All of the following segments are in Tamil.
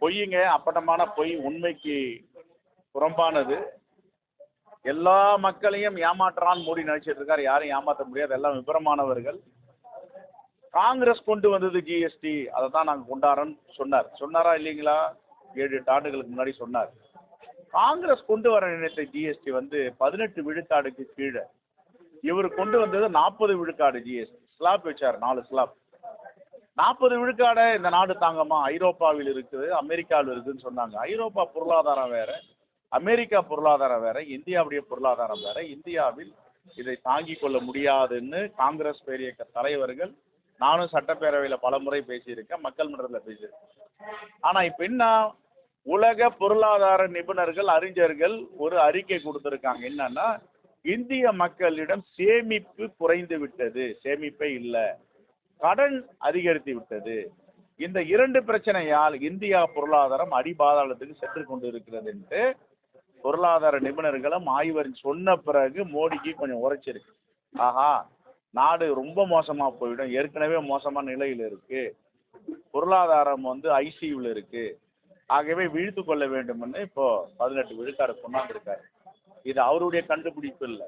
பொய்யுங்க அப்பட்டமான பொய் உண்மைக்கு புறம்பானது. எல்லா மக்களையும் ஏமாற்றான் மோடி நினைச்சிட்டு இருக்காரு. யாரையும் ஏமாற்ற முடியாது. எல்லாம் விபரமானவர்கள். காங்கிரஸ் கொண்டு வந்தது ஜிஎஸ்டி அதை தான் நாங்கள் கொண்டாடுறோன்னு சொன்னார். சொன்னாரா இல்லைங்களா? ஏழு எட்டு ஆண்டுகளுக்கு முன்னாடி சொன்னார். காங்கிரஸ் கொண்டு வர நினைத்த ஜிஎஸ்டி வந்து பதினெட்டு விழுக்காடுக்கு கீழே. இவர் கொண்டு வந்தது நாற்பது விழுக்காடு ஜிஎஸ்டி ஸ்லாப் வச்சார். நாலு ஸ்லாப். நாற்பது விழுக்காடை இந்த நாடு தாங்கம்மா. ஐரோப்பாவில் இருக்குது அமெரிக்காவில் இருக்குதுன்னு சொன்னாங்க. ஐரோப்பா பொருளாதாரம் வேற அமெரிக்கா பொருளாதாரம் வேற இந்தியாவுடைய பொருளாதாரம் வேற. இந்தியாவில் இதை தாங்கிக் கொள்ள முடியாதுன்னு காங்கிரஸ் பேரியக்க தலைவர்கள் நானும் சட்டப்பேரவையில் பல முறை பேசியிருக்கேன் மக்கள் மன்றத்தில் பேசியிருக்கேன். ஆனால் இப்போ என்ன? உலக பொருளாதார நிபுணர்கள் அறிஞர்கள் ஒரு அறிக்கை கொடுத்துருக்காங்க. என்னன்னா இந்திய மக்களிடம் சேமிப்பு குறைந்து விட்டது. சேமிப்பே இல்லை. கடன் அதிகரித்து விட்டது. இந்த இரண்டு பிரச்சனையால் இந்தியா பொருளாதாரம் அடிபாதாளத்துக்கு சென்று கொண்டு இருக்கிறது என்று பொருளாதார நிபுணர்களும் ஆய்வர் சொன்ன பிறகு மோடிக்கு கொஞ்சம் உரைச்சிருக்கு. ஆஹா நாடு ரொம்ப மோசமா போயிடும். ஏற்கனவே மோசமான நிலையில் இருக்கு. பொருளாதாரம் வந்து ஐசியூவில் இருக்கு. ஆகவே வீழ்த்து கொள்ள வேண்டும்னு இப்போ பதினெட்டு விழுக்காடு கொண்டாந்துருக்காரு. இது அவருடைய கண்டுபிடிப்பு இல்லை.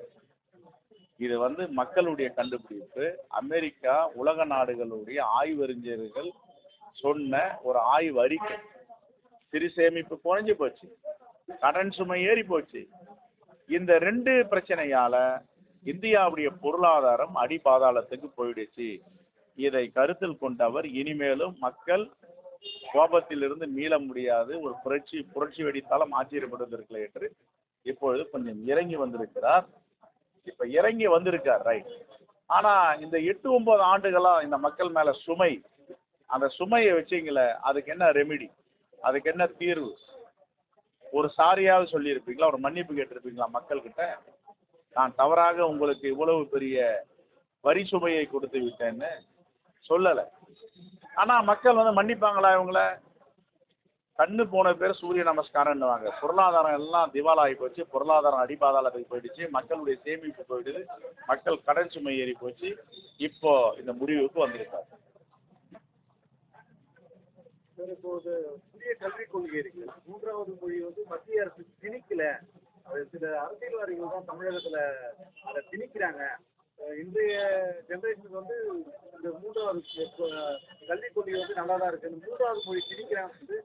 இது வந்து மக்களுடைய கண்டுபிடிப்பு. அமெரிக்கா உலக நாடுகளுடைய ஆய்வறிஞர்கள் சொன்ன ஒரு ஆய்வு அறிக்கை. சிறு சேமிப்பு குறைஞ்சு போச்சு. கடன் சுமை ஏறி போச்சு. இந்த ரெண்டு பிரச்சனையால இந்தியாவுடைய பொருளாதாரம் அடிபாதாளத்துக்கு போயிடுச்சு. இதை கருத்தில் கொண்டவர் இனிமேலும் மக்கள் கோபத்திலிருந்து மீள முடியாது. ஒரு புரட்சி புரட்சி வெடித்தாலும் ஆச்சரியப்படுவதற்கில்லை என்று இப்பொழுது கொஞ்சம் இறங்கி வந்திருக்கிறார். இப்ப இறங்கி வந்திருக்கார் ரைட் ஆனா இந்த எட்டு ஒன்பது ஆண்டுகளா இந்த மக்கள் மேல சுமை அந்த சுமையை வச்சீங்களே அதுக்கு என்ன ரெமிடி அதுக்கு என்ன தீர்வு? ஒரு சாரியாவது சொல்லியிருப்பீங்களா? ஒரு மன்னிப்பு கேட்டிருப்பீங்களா மக்கள்கிட்ட? நான் தவறாக உங்களுக்கு இவ்வளவு பெரிய வரி சுமையை கொடுத்து விட்டேன்னு சொல்லலை. ஆனா மக்கள் வந்து மன்னிப்பாங்களா இவங்கள? கண்ணு போன பேர் சூரிய நமஸ்காரம்னுவாங்க பொருளாதாரம் எல்லாம் திவாலாகி போச்சு. பொருளாதாரம் அடிபாதாளத்துக்கு போயிடுச்சு. மக்களுடைய சேமிப்பு போயிடுது. மக்கள் கடன் சுமை ஏறி போச்சு. இப்போ இந்த முடிவுக்கு வந்திருக்காங்க சார் இப்போ ஒரு புதிய கல்விக் கொள்கை இருக்கு. மூன்றாவது மொழி வந்து மத்திய அரசு திணிக்கல. அது சில அரசியல்வாதிகள் தான் தமிழகத்துல அதை திணிக்கிறாங்க. இன்றைய ஜெனரேஷனுக்கு வந்து இந்த மூன்றாவது கல்விக் கொள்கை வந்து நல்லா தான் இருக்கு. இந்த மூன்றாவது மொழி திணிக்கிறாங்க.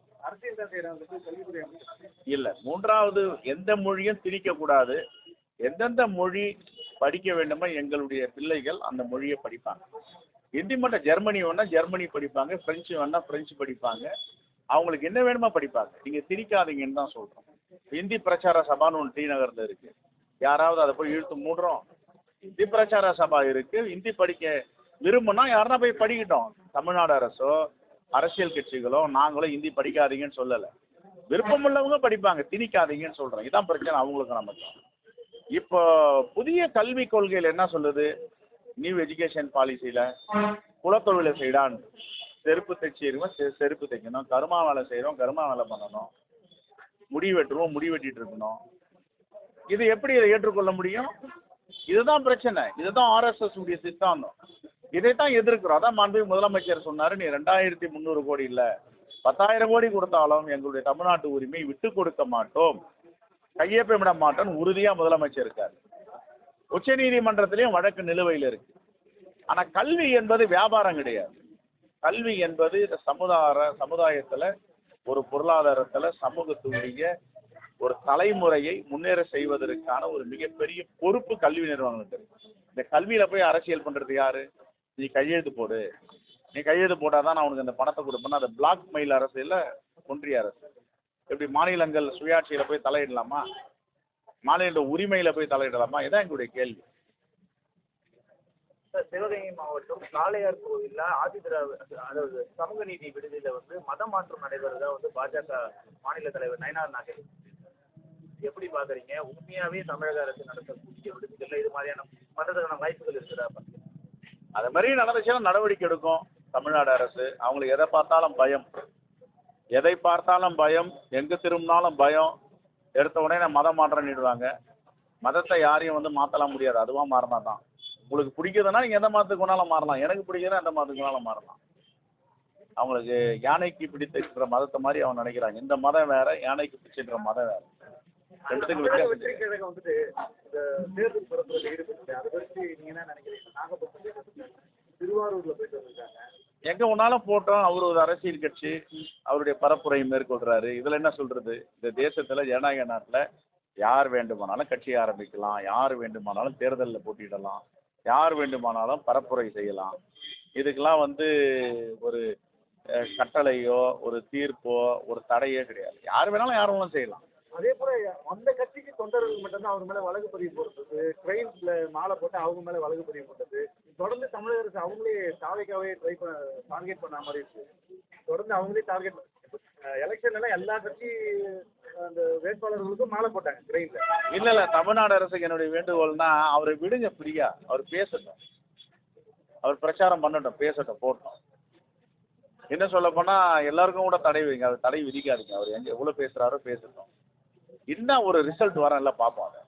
இல்லை மூன்றாவது எந்த மொழியும் திரிக்கக்கூடாது எந்தெந்த மொழி படிக்க வேண்டுமோ எங்களுடைய பிள்ளைகள் அந்த மொழியை படிப்பாங்க. ஹிந்தி மட்டும் ஜெர்மனி வேணா ஜெர்மனி படிப்பாங்க ஃப்ரெஞ்சு வேணா ஃப்ரெஞ்சு படிப்பாங்க. அவங்களுக்கு என்ன வேணுமோ படிப்பாங்க. நீங்கள் திணிக்காதீங்கன்னு தான் சொல்கிறோம் ஹிந்தி பிரச்சார சபான்னு ஒன்று டி நகரில் இருக்கு. யாராவது அதை போய் இழுத்து மூடுறோம். ஹிந்தி பிரச்சார சபா இருக்கு. ஹிந்தி படிக்க விரும்புனா யாருன்னா போய் படிக்கட்டும். தமிழ்நாடு அரசோ அரசியல் கட்சிகளோ நாங்களோ ஹிந்தி படிக்காதீங்கன்னு சொல்லலை. விருப்பமுள்ளவங்க படிப்பாங்க திணிக்காதீங்கன்னு சொல்கிறோம் இதான் பிரச்சனை அவங்களுக்கு நமக்கு இப்போ புதிய கல்விக் கொள்கையில் என்ன சொல்லுது? நியூ எஜுகேஷன் பாலிசியில் குலத்தொழிலை செய்யலான்னு செருப்பு தைச்சிருக்கோம் செ செருப்பு தைக்கணும். கருமா வேலை செய்கிறோம் கருமா வேலை பண்ணணும். முடி வெட்டுவோம் முடி வெட்டிட்டு இருக்கணும். இது எப்படி இதை ஏற்றுக்கொள்ள முடியும்? இதுதான் பிரச்சனை. இதுதான் ஆர்எஸ்எஸ் உடைய சித்தாந்தம். இதைத்தான் எதிர்க்கிறோம். அதான் மாண்பு முதலமைச்சர் சொன்னார் நீ ரெண்டாயிரத்தி முந்நூறு கோடி இல்லை. பத்தாயிரம் கோடி கொடுத்தாலும் எங்களுடைய தமிழ்நாட்டு உரிமை விட்டு கொடுக்க மாட்டோம். கையொப்பமிட மாட்டோம்னு உறுதியாக முதலமைச்சர் இருக்கார். உச்சநீதிமன்றத்திலையும் வழக்கு நிலுவையில் இருக்கு. ஆனால் கல்வி என்பது வியாபாரம் கிடையாது. கல்வி என்பது இந்த சமுதாய சமுதாயத்தில் ஒரு பொருளாதாரத்தில் சமூகத்துடைய ஒரு தலைமுறையை முன்னேற செய்வதற்கான ஒரு மிகப்பெரிய பொறுப்பு கல்வி நிறுவனங்களுக்கு இருக்கு. இந்த கல்வியில் போய் அரசியல் பண்ணுறது யாரு? நீ கையெழுத்து போடு. நீ கையெழுத்து போட்டால் தான் நான் உனக்கு அந்த பணத்தை கொடுப்பேன்னா அது பிளாக் மெயில் அரசியலில் ஒன்றிய அரசு. எப்படி மாநிலங்கள் சுயாட்சியில் போய் தலையிடலாமா? மாநில உரிமையில் போய் தலையிடலாமா? இதான் எங்களுடைய கேள்வி. சார் சிவகங்கை மாவட்டம் காளையார் கோவில்ல ஆதிதிராவிட அதாவது சமூக நீதி விடுதியில வந்து மத மாற்றம் நடைபெறதா வந்து பாஜக மாநில தலைவர் நயனார் நாகேஷ்? எப்படி பாக்குறீங்க? உண்மையாவே தமிழக அரசு நடத்தக்கூடிய விடுதிகள்ல இது மாதிரியான மதத்துக்கான வாய்ப்புகள் இருக்குதா? அது மாதிரி நடந்துச்சுன்னா நடவடிக்கை எடுக்கும் தமிழ்நாடு அரசு. அவங்களுக்கு எதை பார்த்தாலும் பயம். எதை பார்த்தாலும் பயம். எங்கே திரும்பினாலும் பயம். எடுத்த உடனே நான் மதம் மாற்றம் மதத்தை யாரையும் வந்து மாற்றலாம் முடியாது. அதுவாக மாறினா தான். உங்களுக்கு பிடிக்குதுன்னா நீங்கள் எந்த மதத்துக்கு வேணாலும் மாறலாம். எனக்கு பிடிக்குதுன்னா எந்த மதத்துக்கு வேணாலும் மாறலாம். அவங்களுக்கு யானைக்கு பிடித்திருக்கிற மதத்தை மாதிரி அவங்க நினைக்கிறாங்க. இந்த மதம் வேற யானைக்கு பிடிச்சிருக்கிற மதம் வேற. ரெண்டுத்துக்கும் வெற்றி. கழகம் வந்துட்டு இந்த தேர்தல் பரப்புரையில் ஈடுபட்டு அதை பற்றி நீங்க என்ன நினைக்கிறீங்க? நாகப்பட்டினம். திருவாரூர்ல போயிட்டு வந்திருக்காங்க. எங்க ஒன்னாலும் போட்டோம். அவர் ஒரு அரசியல் கட்சி. அவருடைய பரப்புரை மேற்கொள்றாரு. இதுல என்ன சொல்றது? இந்த தேசத்துல ஜனநாயக நாட்டுல யார் வேண்டுமானாலும் கட்சி ஆரம்பிக்கலாம். யார் வேண்டுமானாலும் தேர்தலில் போட்டியிடலாம். யார் வேண்டுமானாலும் பரப்புரை செய்யலாம். இதுக்கெல்லாம் வந்து ஒரு கட்டளையோ ஒரு தீர்ப்போ ஒரு தடையோ கிடையாது. யார் வேணாலும் யார் வேணாலும் செய்யலாம். அதே போல அந்த கட்சிக்கு தொண்டர்கள் மட்டும்தான் அவங்க மேல வழக்கு பதிவு போடுறது கிரைம்ஸ்ல மாலை போட்டு அவங்க மேல வழக்கு பதிவு போட்டது தொடர்ந்து தமிழக அரசு அவங்களே தாவைக்காவே ட்ரை பண்ண டார்கெட் பண்ண மாதிரி இருக்கு. தொடர்ந்து அவங்களே டார்கெட் எலெக்ஷன் எல்லாம் எல்லா கட்சி அந்த வேட்பாளர்களுக்கும் மாலை போட்டாங்க கிரைம்ல இல்ல இல்ல தமிழ்நாடு அரசுக்கு என்னுடைய வேண்டுகோள்னா அவரை விடுங்க ஃப்ரீயா அவர் பேசட்டும். அவர் பிரச்சாரம் பண்ணட்டும் பேசட்டும் போட்டோம் என்ன சொல்ல போனா எல்லாருக்கும் கூட தடை வைங்க அது தடை விதிக்காதீங்க. அவர் எங்க எவ்வளவு பேசுறாரோ பேசட்டும். என்ன ஒரு ரிசல்ட் வரல பார்ப்போம் அதை.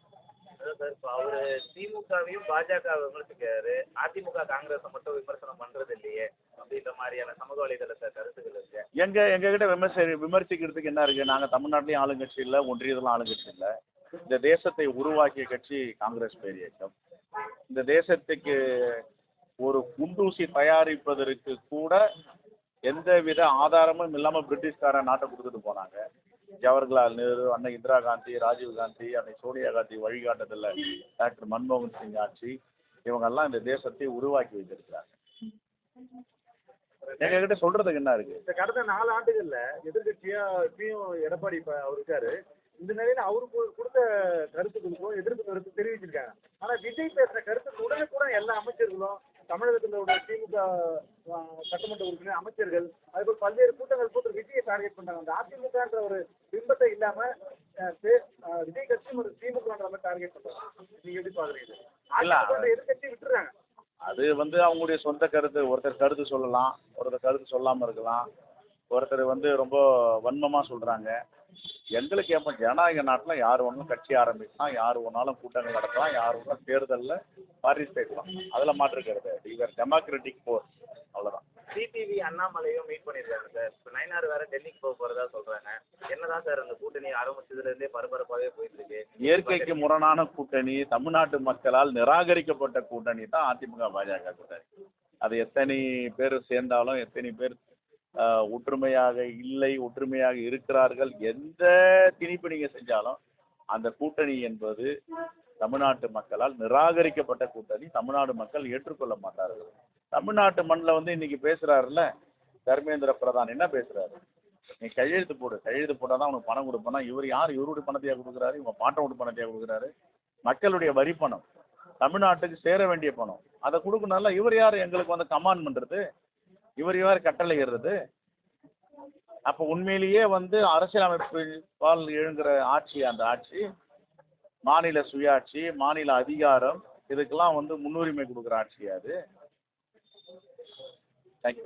சார் இப்போ அவரு திமுகவையும் பாஜக விமர்சிக்கிறாரு. அதிமுக காங்கிரஸை மட்டும் விமர்சனம் பண்றது இல்லையே. அப்படின்ற மாதிரியான சமூக வலைதளத்தை கருத்துக்கள் இருக்கு. எங்க எங்க கிட்ட விமர்சி விமர்சிக்கிறதுக்கு என்ன இருக்கு? நாங்க தமிழ்நாட்டிலையும் ஆளுங்கட்சி இல்ல ஒன்றியத்திலும் ஆளுங்கட்சி இல்ல. இந்த தேசத்தை உருவாக்கிய கட்சி காங்கிரஸ் பேர் இயக்கம் இந்த தேசத்துக்கு ஒரு குண்டூசி தயாரிப்பதற்கு கூட எந்தவித ஆதாரமும் இல்லாம பிரிட்டிஷ்காரன் நாட்டை கொடுத்துட்டு போனாங்க. ஜவஹர்லால் நேரு அன்னை இந்திரா காந்தி ராஜீவ் காந்தி அன்னை சோனியா காந்தி வழிகாட்டுதல்ல டாக்டர் மன்மோகன் சிங் ஆட்சி இவங்கெல்லாம் இந்த தேசத்தை உருவாக்கி வைத்திருக்கிறாங்க. எங்ககிட்ட சொல்றதுக்கு என்ன இருக்கு? இந்த கடந்த நாலு ஆண்டுகள்ல எதிர்கட்சியா இப்பயும் எடப்பாடி இப்ப அவர் இருக்காரு. இந்த நிலையில அவருக்கு கொடுத்த கருத்துக்களுக்கும் எதிர்ப்பு கருத்து தெரிவிச்சிருக்காங்க. ஆனா விஜய் பேசுற கருத்துக்கு கூட எல்லா அமைச்சர்களும் தமிழகத்தில் உள்ள திமுக சட்டமன்ற உறுப்பினர் அமைச்சர்கள் அதுபோல் பல்வேறு கூட்டங்கள் கூட்டு விஜயை டார்கெட் பண்ணாங்க அந்த அதிமுகன்ற ஒரு பிம்பத்தை இல்லாம விஜய் கட்சியும் ஒரு திமுகன்ற மாதிரி டார்கெட் பண்றாங்க. நீங்க எப்படி பாக்குறீங்க எதிர்கட்சி விட்டுறாங்க. அது வந்து அவங்களுடைய சொந்த கருத்து. ஒருத்தர் கருத்து சொல்லலாம் ஒருத்தர் கருத்து சொல்லாமல் இருக்கலாம். ஒருத்தர் வந்து ரொம்ப வன்மமாக சொல்கிறாங்க எங்களுக்கு எப்போ ஜனநாயக நாட்டில் யார் வேணாலும் கட்சி ஆரம்பிக்கலாம் யார் வேணாலும் கூட்டங்கள் நடத்தலாம் யார் வேணாலும் தேர்தலில் பார்ட்டிசிபேட் பண்ணலாம் அதில் மாற்று கருத்து. இவர் டெமோக்ராட்டிக் ஃபோர்ஸ் அவ்வளோதான் சிடிவி அண்ணாமலையும் மீட் பண்ணியிருக்காங்க சார். இப்போ நயனார் வேற டெல்லிக்கு போக போறதா சொல்றாங்க. என்னதான் சார் அந்த கூட்டணி ஆரம்பிச்சதுல இருந்தே பரபரப்பாகவே போயிட்டு இருக்கு. இயற்கைக்கு முரணான கூட்டணி தமிழ்நாட்டு மக்களால் நிராகரிக்கப்பட்ட கூட்டணி தான் அதிமுக பாஜக கூட்டணி. அது எத்தனை பேர் சேர்ந்தாலும் எத்தனை பேர் ஒற்றுமையாக இல்லை ஒற்றுமையாக இருக்கிறார்கள் எந்த திணிப்பு நீங்கள் செஞ்சாலும் அந்த கூட்டணி என்பது தமிழ்நாட்டு மக்களால் நிராகரிக்கப்பட்ட கூட்டணி தமிழ்நாடு மக்கள் ஏற்றுக்கொள்ள மாட்டார்கள். தமிழ்நாட்டு மண்ணில் வந்து இன்னைக்கு பேசுறாருல்ல தர்மேந்திர பிரதான் என்ன பேசுறாரு? நீ கையெழுத்து போடு கையெழுத்து போட்டால் தான் உனக்கு பணம் கொடுப்பேன்னா இவர் யார்? இவருடைய பணத்தையா கொடுக்குறாரு? இவங்க பாட்டோட பணத்தையா கொடுக்குறாரு? மக்களுடைய வரி பணம் தமிழ்நாட்டுக்கு சேர வேண்டிய பணம் அதை கொடுக்கணும்ல இவர் யார்? எங்களுக்கு வந்து கமாண்ட் பண்ணுறது இவர் இவர் கட்டளையிடுறது. அப்போ உண்மையிலேயே வந்து அரசியலமைப்பால் எழுங்கிற ஆட்சி அந்த ஆட்சி மாநில சுயாட்சி மாநில அதிகாரம் இதுக்கெல்லாம் வந்து முன்னுரிமை கொடுக்குற ஆட்சி அது. தேங்க்யூ